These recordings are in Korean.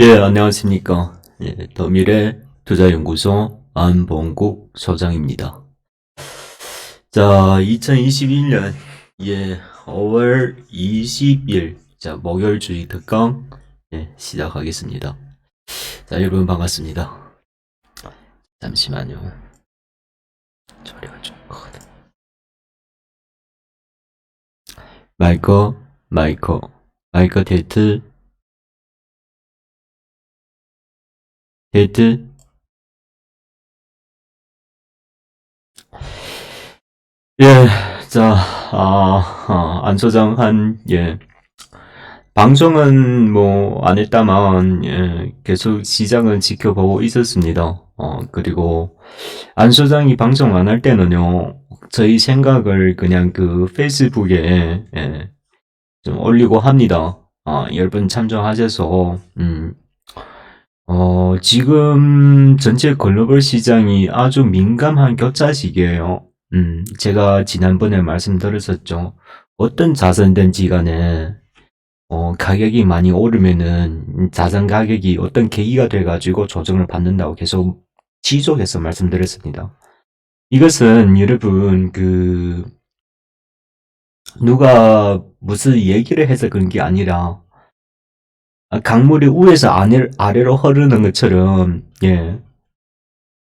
예, 안녕하십니까. 예, 더미래 투자연구소 안봉국 소장입니다. 자, 2021년, 예, 5월 20일, 자, 목요일 주의 특강, 예, 시작하겠습니다. 자, 여러분 반갑습니다. 잠시만요. 소리가 좀 크다. 마이크, 마이크, 마이크 테스트, 데이트 예, 자, 아, 아, 안 소장 한, 예, 방송은 뭐, 안 했다만, 예, 계속 시장은 지켜보고 있었습니다. 어, 그리고, 안 소장이 방송 안 할 때는요, 저희 생각을 그냥 그 페이스북에, 예, 좀 올리고 합니다. 아, 여러분 참조하셔서, 음, 어, 지금 전체 글로벌 시장이 아주 민감한 격차 시기예요. 음, 제가 지난번에 말씀드렸었죠. 어떤 자산든지 간에 어, 가격이 많이 오르면은 자산 가격이 어떤 계기가 돼가지고 조정을 받는다고 계속 지속해서 말씀드렸습니다. 이것은 여러분 그 누가 무슨 얘기를 해서 그런 게 아니라 아, 강물이 위에서 아래, 아래로 흐르는 것처럼, 예.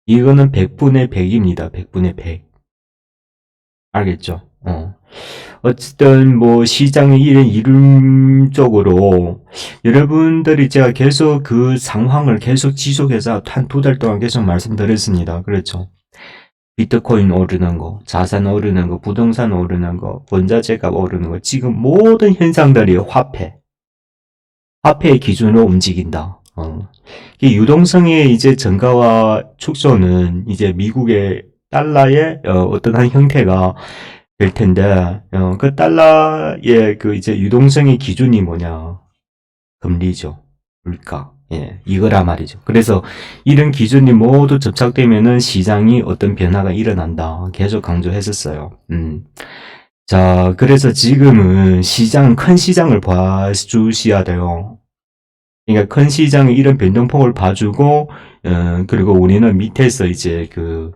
이거는 100분의 100입니다. 100분의 100. 알겠죠? 어. 어쨌든, 뭐, 시장의 이런 이름적으로, 여러분들이 제가 계속 그 상황을 계속 지속해서 한 두 달 동안 계속 말씀드렸습니다. 그렇죠? 비트코인 오르는 거, 자산 오르는 거, 부동산 오르는 거, 원자재가 오르는 거, 지금 모든 현상들이 화폐, 화폐의 기준으로 움직인다. 어. 이 유동성의 이제 증가와 축소는 이제 미국의 달러의 어, 떤한 형태가 될 텐데 어, 그 달러의 그 이제 유동성의 기준이 뭐냐 금리죠 물가 예 이거라 말이죠 그래서 이런 기준이 모두 접착되면은 시장이 어떤 변화가 일어난다 계속 강조했었어요 음. 자, 그래서 지금은 시장, 큰 시장을 봐주셔야 돼요. 그러니까 큰 시장의 이런 변동폭을 봐주고, 어, 그리고 우리는 밑에서 이제 그,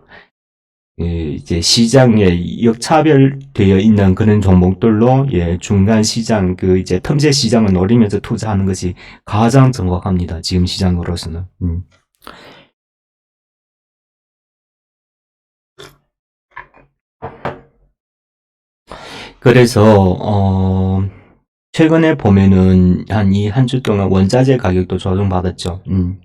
예, 이제 시장에 역차별되어 있는 그런 종목들로, 예, 중간 시장, 그 이제 틈새 시장을 노리면서 투자하는 것이 가장 정확합니다. 지금 시장으로서는. 음. 그래서 어 최근에 보면은 한 이 한 주 동안 원자재 가격도 조정받았죠. 음.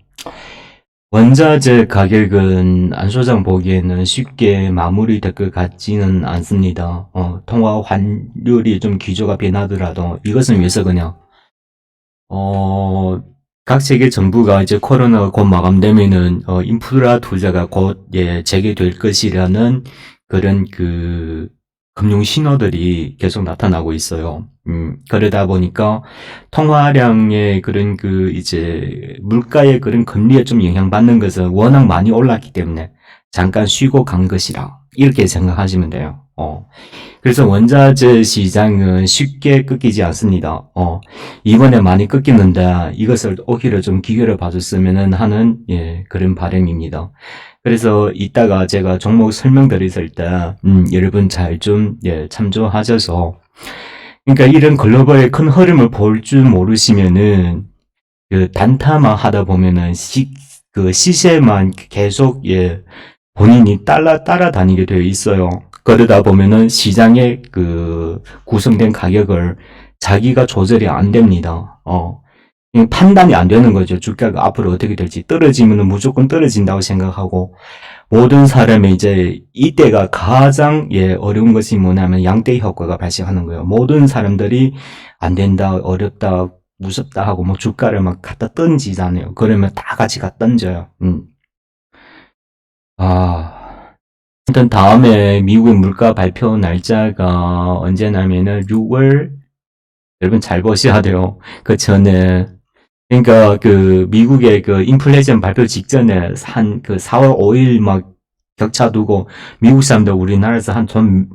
원자재 가격은 안 소장 보기에는 쉽게 마무리될 것 같지는 않습니다. 어, 통화 환율이 좀 기조가 변하더라도 이것은 왜서 그냥 어, 각 세계 정부가 이제 코로나가 곧 마감되면은 어, 인프라 투자가 곧 예, 재개될 것이라는 그런 그 금융 신호들이 계속 나타나고 있어요. 음, 그러다 보니까 통화량의 그런 그 이제 물가의 그런 금리에 좀 영향받는 것은 워낙 많이 올랐기 때문에 잠깐 쉬고 간 것이라 이렇게 생각하시면 돼요. 어. 그래서 원자재 시장은 쉽게 꺾이지 않습니다. 어. 이번에 많이 꺾이는데 이것을 오히려 좀 기회를 봐줬으면 하는 예, 그런 바람입니다. 그래서 이따가 제가 종목 설명드렸을 때, 음, 여러분 잘 좀, 예, 참조하셔서, 그러니까 이런 글로벌의 큰 흐름을 볼 줄 모르시면은, 그 단타만 하다 보면은 시, 그 시세만 계속, 예, 본인이 따라, 따라다니게 되어 있어요. 그러다 보면은 시장의 그 구성된 가격을 자기가 조절이 안 됩니다. 어. 판단이 안 되는 거죠. 주가가 앞으로 어떻게 될지. 떨어지면 무조건 떨어진다고 생각하고, 모든 사람이 이제 이때가 가장 예, 어려운 것이 뭐냐면 양대 효과가 발생하는 거예요. 모든 사람들이 안 된다, 어렵다, 무섭다 하고 뭐 주가를 막 갖다 던지잖아요. 그러면 다 같이 갖다 던져요. 음. 아. 일단 다음에 미국의 물가 발표 날짜가 언제냐면은 6월 여러분 잘 보셔야 돼요. 그 전에 그러니까 그 미국의 그 인플레이션 발표 직전에 한 그 4월 5일 막 격차 두고 미국 사람들 우리나라에서 한전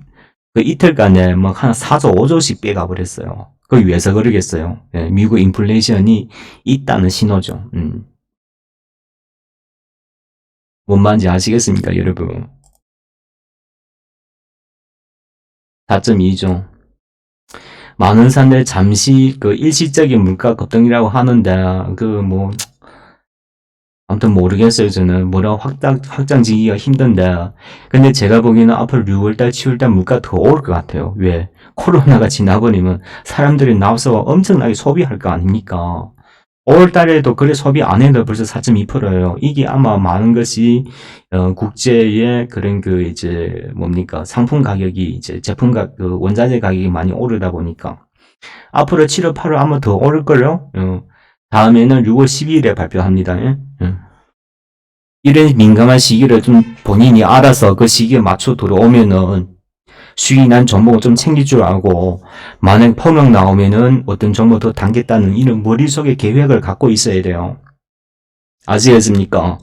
그 이틀간에 막 한 4조 5조씩 빼가 버렸어요. 그걸 위해서 그러겠어요. 예, 미국 인플레이션이 있다는 신호죠. 음. 뭔 말인지 아시겠습니까, 여러분? 4.2죠. 많은 사람들 잠시 그 일시적인 물가 급등이라고 하는데 그 뭐 아무튼 모르겠어요 저는. 뭐라 확장 확장지기가 힘든데. 근데 제가 보기에는 앞으로 6월달 7월달 물가 더 오를 것 같아요. 왜? 코로나가 지나버리면 사람들이 나와서 엄청나게 소비할 거 아닙니까 5월 달에도 그래 소비 안 해도 벌써 4.2%예요 이게 아마 많은 것이 어, 국제의 그런 그 이제 뭡니까 상품 가격이 이제 제품 가, 그 원자재 가격이 많이 오르다 보니까 앞으로 7월 8월 아마 더 오를 걸요. 어, 다음에는 6월 12일에 발표합니다. 예? 예. 이런 민감한 시기를 좀 본인이 알아서 그 시기에 맞춰 들어오면은 수익이 난 종목을 좀 챙길 줄 알고 만약 폭락 나오면은 어떤 종목 더 당겼다는 이런 머릿속에 계획을 갖고 있어야 돼요. 아시겠습니까?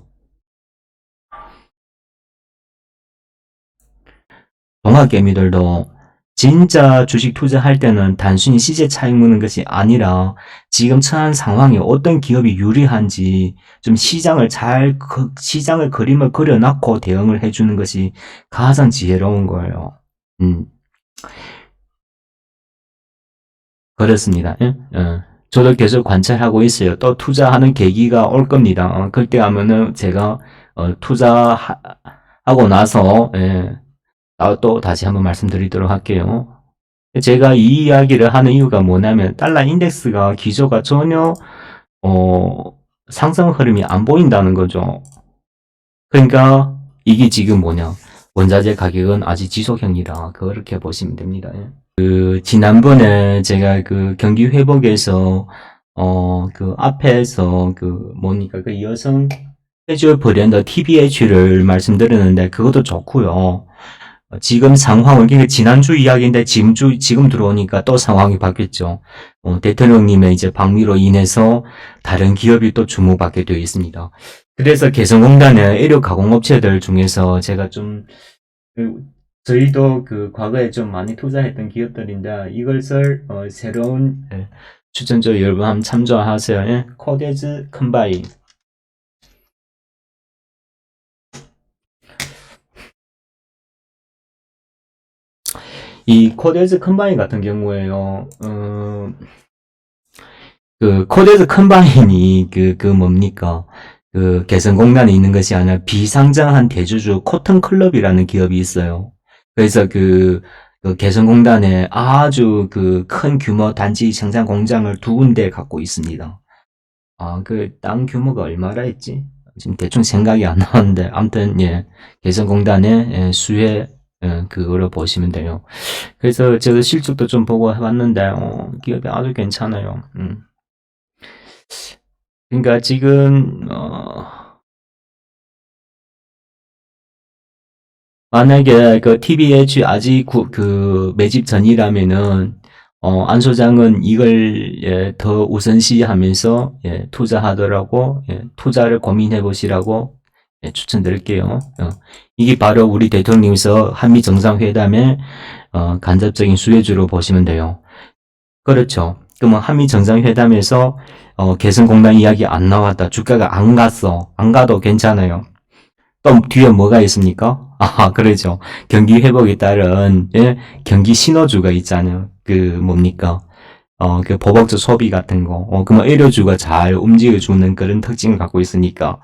동학개미들도 진짜 주식 투자할 때는 단순히 시세 차익 무는 것이 아니라 지금 처한 상황에 어떤 기업이 유리한지 좀 시장을 잘 그- 시장을 그림을 그려놓고 대응을 해주는 것이 가장 지혜로운 거예요. 음. 그렇습니다. 예? 어. 저도 계속 관찰하고 있어요. 또 투자하는 계기가 올 겁니다. 어, 그때 하면은 제가 어, 투자하고 나서 예, 아, 또 다시 한번 말씀드리도록 할게요. 제가 이 이야기를 하는 이유가 뭐냐면 달러 인덱스가 기조가 전혀 어, 상승 흐름이 안 보인다는 거죠. 그러니까 이게 지금 뭐냐 원자재 가격은 아직 지속형이다. 그렇게 보시면 됩니다. 예. 그 지난번에 제가 그 경기 회복에서 어 그 앞에서 그 뭡니까 그 여성 캐주얼 브랜드 TBH를 말씀드렸는데 그것도 좋고요. 어, 지금 상황은 그러니까 지난주 이야기인데 지금 주 지금 들어오니까 또 상황이 바뀌었죠. 어, 대통령님의 이제 방미로 인해서 다른 기업이 또 주목받게 되어 있습니다. 그래서 개성공단의 의료 가공업체들 중에서 제가 좀 그, 저희도 그 과거에 좀 많이 투자했던 기업들인데 이것을 어, 새로운 예, 여러분 한번 참조하세요. 예? 코데즈 컴바인 이 코데즈 컴바인 같은 경우에요. 어, 그 코데즈 컴바인이 그, 그 뭡니까? 그 개성 공단에 있는 것이 아니라 비상장한 대주주 코튼 클럽이라는 기업이 있어요. 그래서 그, 그 개성공단에 아주 그 큰 규모 단지 생산 공장을 두 군데 갖고 있습니다. 아, 그 땅 규모가 얼마라 했지? 지금 대충 생각이 안 나는데 아무튼 예 개성공단의 예, 수혜 예, 그거를 보시면 돼요. 그래서 저도 실적도 좀 보고 해봤는데 어, 기업이 아주 괜찮아요. 음. 그러니까 지금 어, 만약에 그 TBH 아직 구- 그 매집 전이라면은 어, 안 소장은 이걸 예, 더 우선시하면서 예, 투자하더라고 예, 투자를 고민해 보시라고 예, 추천드릴게요. 어, 이게 바로 우리 대통령께서 한미 정상회담의 어, 간접적인 수혜주로 보시면 돼요. 그렇죠. 그러면 한미 정상회담에서 어, 개성공단 이야기 안 나왔다. 주가가 안 갔어. 안 가도 괜찮아요. 또 뒤에 뭐가 있습니까? 아, 그러죠. 경기 회복에 따른 예, 경기 신호주가 있잖아요. 그 뭡니까? 어, 그 보복적 소비 같은 거. 어, 그러면 의료주가 잘 움직여주는 그런 특징을 갖고 있으니까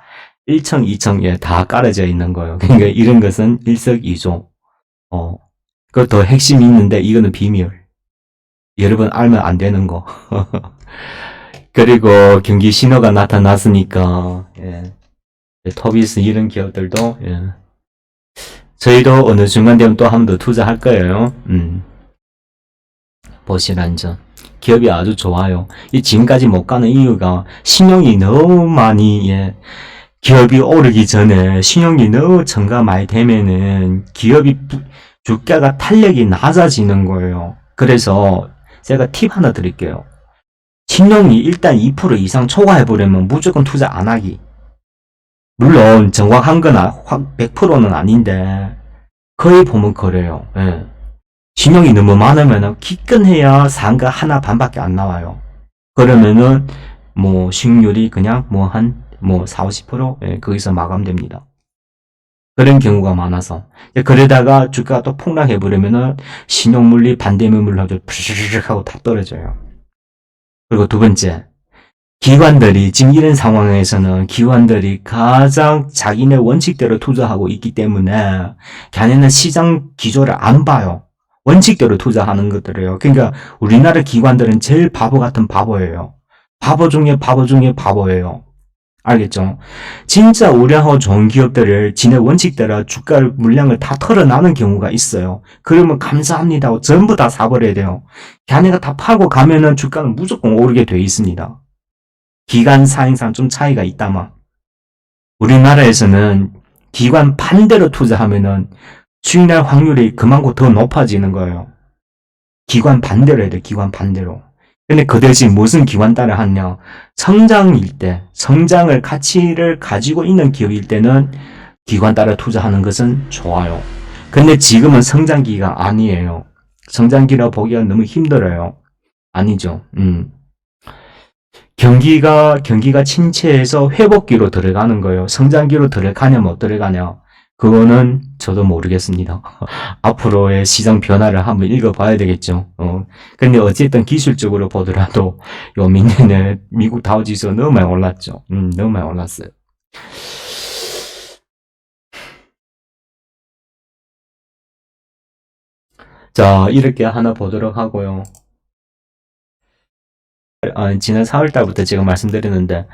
1층, 2층 예, 다 깔아져 있는 거예요. 그러니까 이런 것은 일석이조. 어, 그더 핵심이 있는데 이거는 비밀. 여러분 알면 안 되는 거. 그리고 경기 신호가 나타났으니까 예. 터비스 이런 기업들도 예. 저희도 어느 순간 되면 또 한 번 더 투자할 거예요. 음. 보시란 점. 기업이 아주 좋아요. 이 지금까지 못 가는 이유가 신용이 너무 많이 예. 기업이 오르기 전에 신용이 너무 증가 많이 되면은 기업이 부- 주가가 탄력이 낮아지는 거예요. 그래서 제가 팁 하나 드릴게요. 신용이 일단 2% 이상 초과해버리면 무조건 투자 안 하기. 물론 정확한 거나 확 100%는 아닌데 거의 보면 그래요. 예. 신용이 너무 많으면 기껏해야 상가 하나 반밖에 안 나와요. 그러면은 뭐 수익률이 그냥 뭐 한뭐 4, 50% 예, 거기서 마감됩니다. 그런 경우가 많아서 예, 그러다가 주가가 또 폭락해 버리면은 신용물리 반대매물하고 푸르르 하고 다 떨어져요. 그리고 두 번째 기관들이 지금 이런 상황에서는 기관들이 가장 자기네 원칙대로 투자하고 있기 때문에 걔네는 시장 기조를 안 봐요. 원칙대로 투자하는 것들이에요. 그러니까 우리나라 기관들은 제일 바보 같은 바보예요. 바보 중에 바보 중에 바보예요. 알겠죠? 진짜 우량하고 좋은 기업들을 지네 원칙 대로 주가를 물량을 다 털어나는 경우가 있어요. 그러면 감사합니다 전부 다 사버려야 돼요. 걔네가 다 팔고 가면은 주가는 무조건 오르게 돼 있습니다. 기간 사행상 좀 차이가 있다만 우리나라에서는 기관 반대로 투자하면은 수익날 확률이 그만큼 더 높아지는 거예요. 기관 반대로 해야 돼, 기관 반대로. 근데 그 대신 무슨 기관 따라 하냐? 성장일 때, 성장을 가치를 가지고 있는 기업일 때는 기관 따라 투자하는 것은 좋아요. 근데 지금은 성장기가 아니에요. 성장기라 보기가 너무 힘들어요. 아니죠. 음. 경기가 경기가 침체해서 회복기로 들어가는 거예요. 성장기로 들어가냐 못 들어가냐. 그거는 저도 모르겠습니다. 앞으로의 시장 변화를 한번 읽어봐야 되겠죠. 어. 근데 어쨌든 기술적으로 보더라도 요 민년에 미국 다우지수 너무 많이 올랐죠. 음, 너무 많이 올랐어요. 자, 이렇게 하나 보도록 하고요. 아, 지난 4월 달부터 제가 말씀드렸는데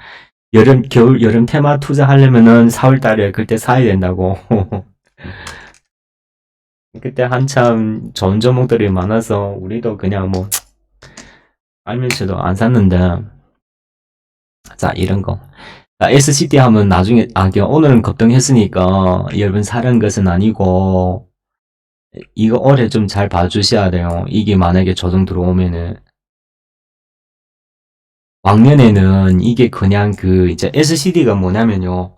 여름, 겨울, 여름 테마 투자하려면은 4월 달에 그때 사야 된다고. 그때 한참 좋은 종목들이 많아서 우리도 그냥 뭐 알면서도 안 샀는데. 자 이런 거. 자, SCD 하면 나중에 아 오늘은 급등했으니까 여러분 사는 것은 아니고 이거 올해 좀 잘 봐주셔야 돼요. 이게 만약에 조정 들어오면은 왕년에는 이게 그냥 그 이제 SCD가 뭐냐면요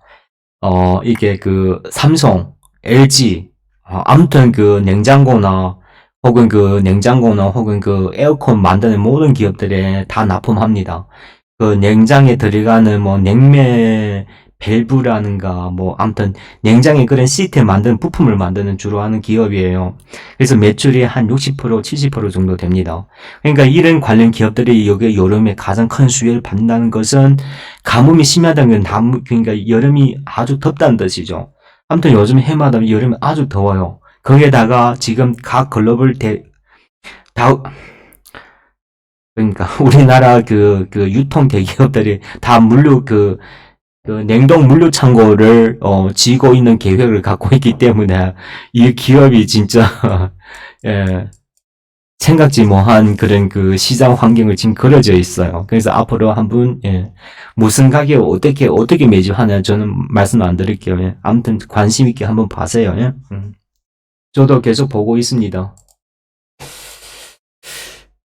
어 이게 그 삼성 LG 어, 아무튼 그 냉장고나 혹은 그 냉장고나 혹은 그 에어컨 만드는 모든 기업들에 다 납품합니다. 그 냉장에 들어가는 뭐 냉매 밸브라는가 뭐 아무튼 냉장에 그런 시스템 만드는 부품을 만드는 주로 하는 기업이에요. 그래서 매출이 한 60% 70% 정도 됩니다. 그러니까 이런 관련 기업들이 여기 여름에 가장 큰 수혜를 받는다는 것은 가뭄이 심하다는 건 그러니까 여름이 아주 덥다는 뜻이죠. 아무튼 요즘 해마다 여름에 아주 더워요. 거기에다가 지금 각 글로벌 대, 다, 그러니까 우리나라 그, 그 유통 대기업들이 다 물류 그, 그 냉동 물류 창고를 어, 지고 있는 계획을 갖고 있기 때문에 이 기업이 진짜 예, 생각지 못한 그런 그 시장 환경을 지금 걸어져 있어요. 그래서 앞으로 한번 예, 무슨 가격 어떻게 어떻게 매집하냐 저는 말씀 안 드릴게요. 예. 아무튼 관심 있게 한번 봐세요. 예. 음. 저도 계속 보고 있습니다.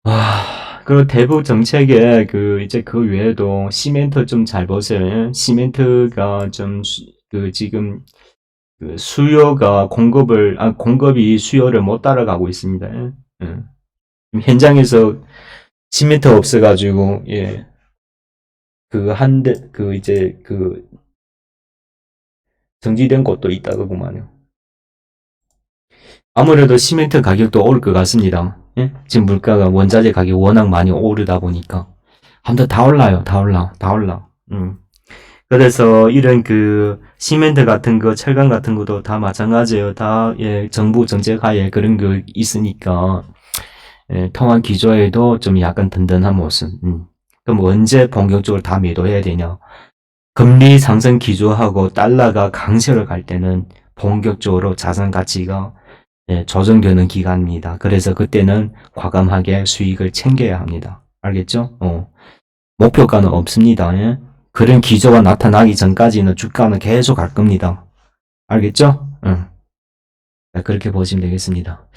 아, 그리고 대북 정책에 그 이제 그 외에도 시멘트 좀 잘 보세요. 예. 시멘트가 좀 그 지금 그 수요가 공급을 아 공급이 수요를 못 따라가고 있습니다. 예. 예. 현장에서 시멘트 없어가지고 예. 그한대그 이제 그 정지된 곳도 있다더구만요. 아무래도 시멘트 가격도 오를 것 같습니다. 예? 지금 물가가 원자재 가격이 워낙 많이 오르다 보니까 아무튼 다 올라요. 다 올라. 다 올라. 음. 그래서 이런 그 시멘트 같은 거, 철강 같은 것도 다 마찬가지예요. 다 예, 정부 정책 하에 그런 거 있으니까 예, 통화 기조에도 좀 약간 든든한 모습. 음. 그럼 언제 본격적으로 다 매도해야 되냐? 금리 상승 기조하고 달러가 강세로 갈 때는 본격적으로 자산 가치가 예, 조정되는 기간입니다. 그래서 그때는 과감하게 수익을 챙겨야 합니다. 알겠죠? 어. 목표가는 없습니다. 예? 그런 기조가 나타나기 전까지는 주가는 계속 갈 겁니다. 알겠죠? 응. 자, 그렇게 보시면 되겠습니다.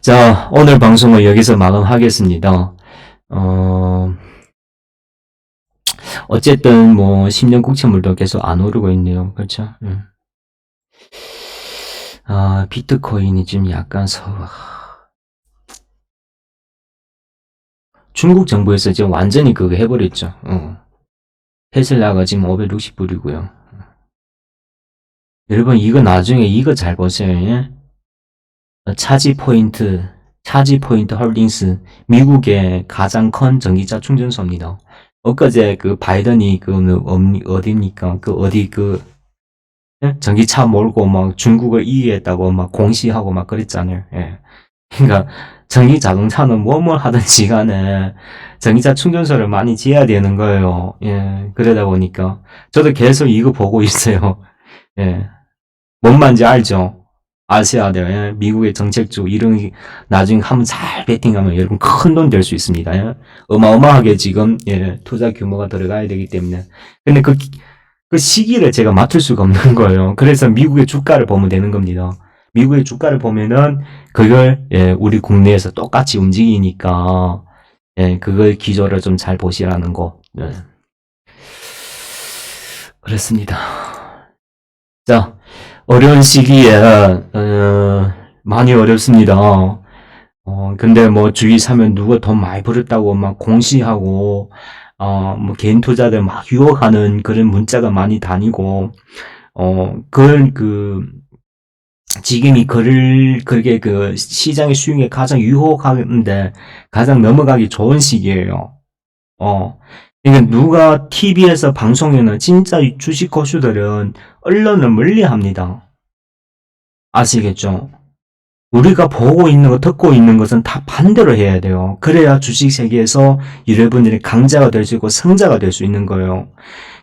자, 오늘 방송은 여기서 마감하겠습니다. 어, 어쨌든 뭐 10년 국채물도 계속 안 오르고 있네요. 그렇죠? 응. 아, 비트코인이 지금 약간 서, 중국 정부에서 지금 완전히 그거 해버렸죠. 어. 테슬라가 지금 560불이고요. 여러분 이거 나중에 이거 잘 보세요. 예? 어, 차지 포인트, 차지 포인트 홀딩스 미국의 가장 큰 전기차 충전소입니다. 엊그제 그 바이든이 그 어디입니까? 그 어디 그 예? 전기차 몰고 막 중국을 이해했다고 막 공시하고 막 그랬잖아요. 예. 그러니까 전기 자동차는 뭐뭘 하든지 간에 전기차 충전소를 많이 지어야 되는 거예요. 예. 그러다 보니까 저도 계속 이거 보고 있어요. 예. 뭔 말인지 알죠? 아셔야 돼요. 예. 미국의 정책주 이런 게 나중에 한번 잘 베팅하면 여러분 큰 돈 될 수 있습니다. 예. 어마어마하게 지금 예, 투자 규모가 들어가야 되기 때문에 근데 그, 기- 그 시기를 제가 맞출 수가 없는 거예요. 그래서 미국의 주가를 보면 되는 겁니다. 미국의 주가를 보면은 그걸 예, 우리 국내에서 똑같이 움직이니까 예, 그걸 기조를 좀 잘 보시라는 거. 예. 그렇습니다. 자, 어려운 시기에 어, 많이 어렵습니다. 어, 근데 뭐 주위 사면 누가 돈 많이 벌었다고 막 공시하고 어, 뭐 개인 투자들 막 유혹하는 그런 문자가 많이 다니고 어, 그걸 그 지금이 그를 그게 그 시장의 수용에 가장 유혹하는데 가장 넘어가기 좋은 시기예요. 어. 그러니까 누가 TV에서 방송에는 진짜 이 주식 고수들은 언론을 멀리 합니다. 아시겠죠? 우리가 보고 있는 거, 듣고 있는 것은 다 반대로 해야 돼요. 그래야 주식 세계에서 여러분들이 강자가 될 수 있고 성자가 될 수 있는 거예요.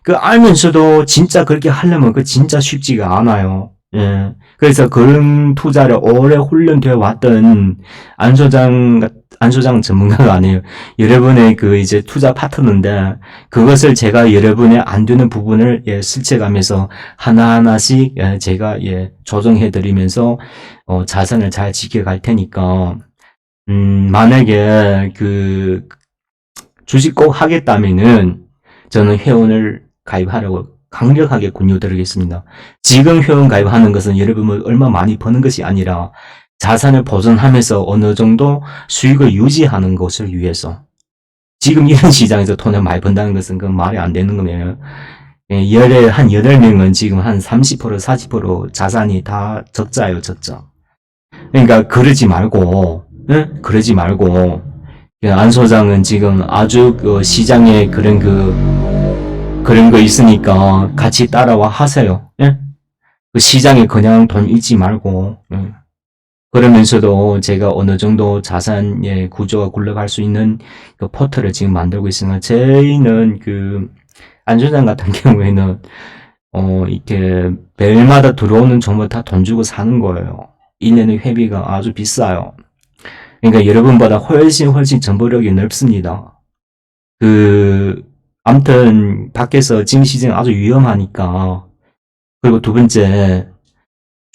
그 알면서도 진짜 그렇게 하려면 그 진짜 쉽지가 않아요. 예. 그래서 그런 투자를 오래 훈련되어 왔던 안 소장, 안 소장 전문가가 아니에요. 여러분의 그 이제 투자 파트너인데 그것을 제가 여러분의 안 되는 부분을 예, 실체가면서 하나하나씩 예, 제가 예, 조정해 드리면서 어, 자산을 잘 지켜갈 테니까 음, 만약에 그 주식 꼭 하겠다면은 저는 회원을 가입하라고 강력하게 권유드리겠습니다. 지금 회원 가입하는 것은 여러분을 얼마 많이 버는 것이 아니라 자산을 보존하면서 어느 정도 수익을 유지하는 것을 위해서 지금 이런 시장에서 돈을 많이 번다는 것은 그 말이 안 되는 거예요. 예, 열에 한 8명은 지금 한 30% 40% 자산이 다 적자예요, 적자. 그러니까 그러지 말고 예? 그러지 말고 그안 소장은 지금 아주 그 시장에 그런 그 그런 거 있으니까 같이 따라와 하세요. 예? 그 시장에 그냥 돈 잃지 말고 예. 그러면서도 제가 어느 정도 자산의 구조가 굴러갈 수 있는 그 포털을 지금 만들고 있으나 저희는 그 안소장 같은 경우에는 어 이렇게 매일마다 들어오는 정보 다 돈 주고 사는 거예요. 1년의 회비가 아주 비싸요. 그러니까 여러분보다 훨씬 훨씬 정보력이 넓습니다. 그 아무튼 밖에서 시즌 아주 위험하니까 그리고 두 번째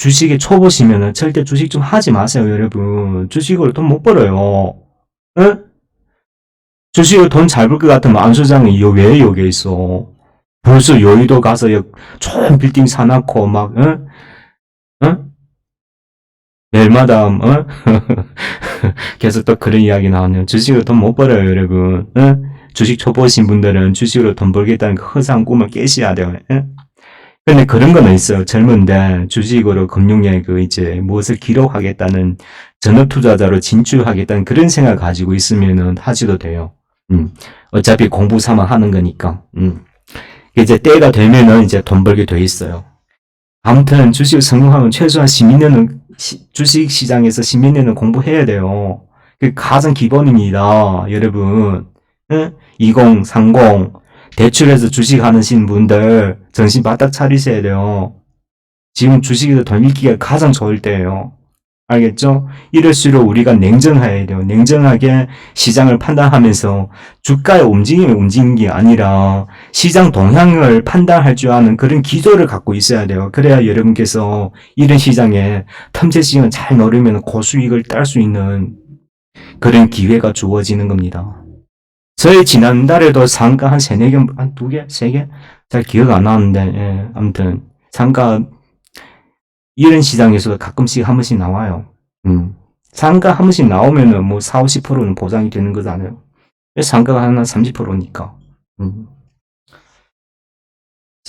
주식에 초보시면은 절대 주식 좀 하지 마세요, 여러분. 주식으로 돈 못 벌어요. 에? 주식으로 돈 잘 벌 것 같으면 안소장이 요, 왜 여기 있어? 벌써 여의도 가서 여- 좋은 빌딩 사놓고 막, 응? 응? 내일마다, 어? 계속 또 그런 이야기 나오네요. 주식으로 돈 못 벌어요, 여러분. 응? 주식 초보신 분들은 주식으로 돈 벌겠다는 그 허상 꿈을 깨셔야 돼요. 예? 근데 그런 거는 있어요. 젊은데 주식으로 금융에 그 이제 무엇을 기록하겠다는 전업 투자자로 진출하겠다는 그런 생각 가지고 있으면은 하셔도 돼요. 음. 어차피 공부 삼아 하는 거니까. 음. 이제 때가 되면은 이제 돈 벌게 돼 있어요. 아무튼 주식 성공하면 최소한 10년은 주식 시장에서 10년은 공부해야 돼요. 그 가장 기본입니다. 여러분. 응? 2030 대출해서 주식 하시는 분들 정신 바짝 차리셔야 돼요. 지금 주식에서 돈 잃기가 가장 좋을 때예요. 알겠죠? 이럴수록 우리가 냉정해야 돼요. 냉정하게 시장을 판단하면서 주가의 움직임이 움직이는 게 아니라 시장 동향을 판단할 줄 아는 그런 기조를 갖고 있어야 돼요. 그래야 여러분께서 이런 시장에 틈새 시장을 잘 노리면 고수익을 딸 수 있는 그런 기회가 주어지는 겁니다. 저희 지난달에도 상가 한 세네 개, 한 두 개, 세 개? 잘 기억 안 나는데, 예, 아무튼, 상가, 이런 시장에서도 가끔씩 한 번씩 나와요. 음. 상가 한 번씩 나오면은 뭐 4, 50%는 보장이 되는 거잖아요. 상가가 하나 30%니까. 음.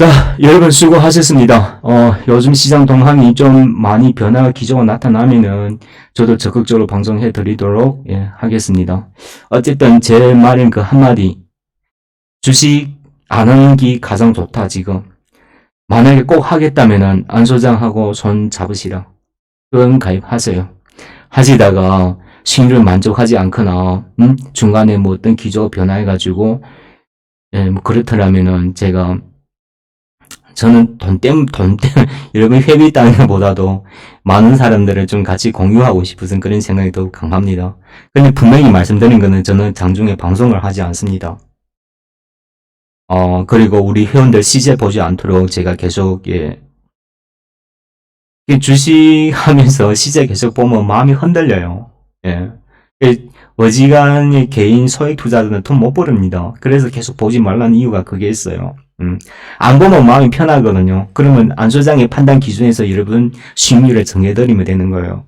자, 여러분 수고하셨습니다. 어, 요즘 시장 동향이 좀 많이 변화가 기조가 나타나면은 저도 적극적으로 방송해 드리도록 예, 하겠습니다. 어쨌든 제 말인 그 한마디. 주식 안 하는 게 가장 좋다, 지금. 만약에 꼭 하겠다면은 안 소장하고 손 잡으시라. 그건 가입하세요. 하시다가 수익률 만족하지 않거나, 음? 중간에 뭐 어떤 기조가 변화해가지고, 예, 뭐 그렇더라면은 제가 저는 돈 때문, 돈 때문, 여러분 회비 따는 것보다도 많은 사람들을 좀 같이 공유하고 싶은 그런 생각이 더 강합니다. 근데 분명히 말씀드린 거는 저는 장중에 방송을 하지 않습니다. 어, 그리고 우리 회원들 시세 보지 않도록 제가 계속, 예, 이 주식 하면서 시세 계속 보면 마음이 흔들려요. 예. 그 어지간히 개인 소액 투자자는 돈 못 벌습니다. 그래서 계속 보지 말라는 이유가 그게 있어요. 음. 안 보면 마음이 편하거든요. 그러면 안 소장의 판단 기준에서 여러분 수익률을 정해드리면 되는 거예요.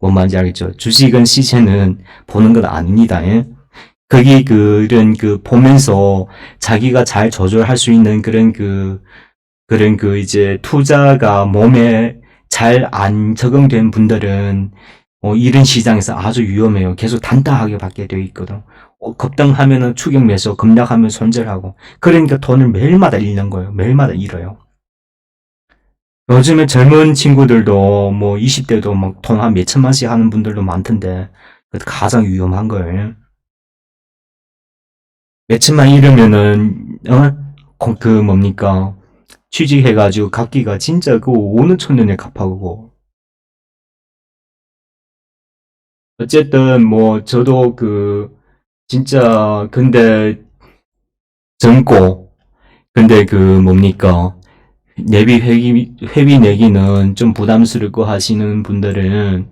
뭔 말인지 알겠죠? 주식은 시세는 보는 건 아닙니다. 예? 거기 그런 그 보면서 자기가 잘 조절할 수 있는 그런 그 그런 그 이제 투자가 몸에 잘 안 적응된 분들은 어, 이런 시장에서 아주 위험해요. 계속 단단하게 받게 되어 있거든. 어, 급등하면은 추격 매수, 급락하면 손절하고. 그러니까 돈을 매일마다 잃는 거예요. 매일마다 잃어요. 요즘에 젊은 친구들도 뭐 20대도 막 돈 한 몇 천만씩 하는 분들도 많던데 그 가장 위험한 거예요. 몇천만 잃으면은 어? 거- 그 뭡니까? 취직해가지고 갚기가 진짜 그 오는 천년에 갚아고 어쨌든 뭐 저도 그 진짜 근데 젊고 근데 그 뭡니까 내비 회비 회비 내기는 좀 부담스럽고 하시는 분들은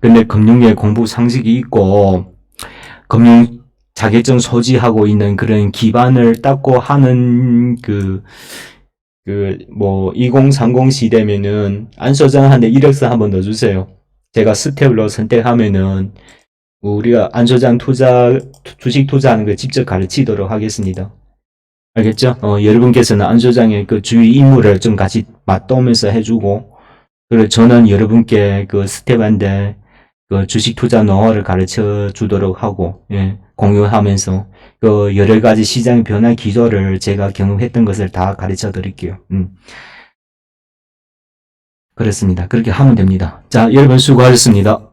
근데 금융계 공부 상식이 있고 금융 자격증 소지하고 있는 그런 기반을 닦고 하는 그 그 뭐 2030 시대면은 안 소장한테 이력서 한번 넣어주세요. 제가 스텝으로 선택하면은 우리가 안 소장 투자 주식 투자하는 걸 직접 가르치도록 하겠습니다. 알겠죠? 어, 여러분께서는 안 소장의 그 주의 임무를 좀 같이 맞도면서 해주고 그리고 저는 여러분께 그 스텝한테 그 주식 투자 노하우를 가르쳐 주도록 하고 예, 공유하면서 그 여러 가지 시장 변화 기조를 제가 경험했던 것을 다 가르쳐 드릴게요. 음. 그렇습니다. 그렇게 하면 됩니다. 자, 여러분 수고하셨습니다.